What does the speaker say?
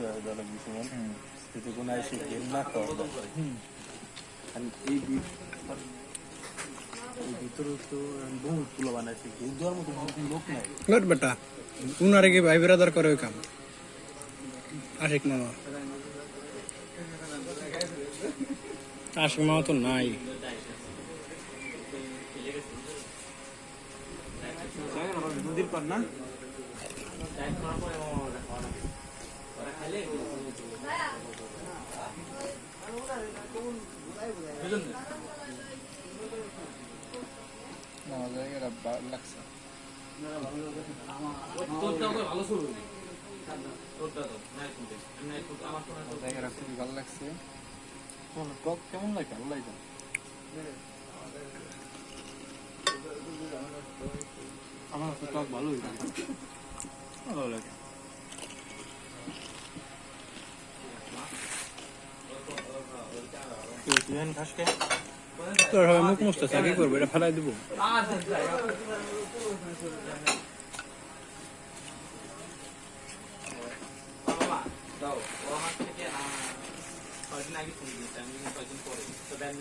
বিষ্ণু যদি কোনো এসে গেম না করবে আর এই বি- এই ভিতরে তো বহুত তুলো বানাইছে গেম দেওয়ার মতো বহুত লোক নাই লট বেটা, উনারে কি ভাই বিরাদার করে ওই কাম? আশিক মামা। আশিক মামা তো নাই। নদীর পার না? ভালো লাগছে কেমন লাগে ভালো লাগে আমার তো ভালোই ভালো লাগে। তুই তুই খাস কে তো সবাই মুখ মুছতেছে কি করব? এটা ফেলাই দিব। কয়দিন আগে ফোন দিয়েছে, আমি কয়দিন পরে, তো ব্যান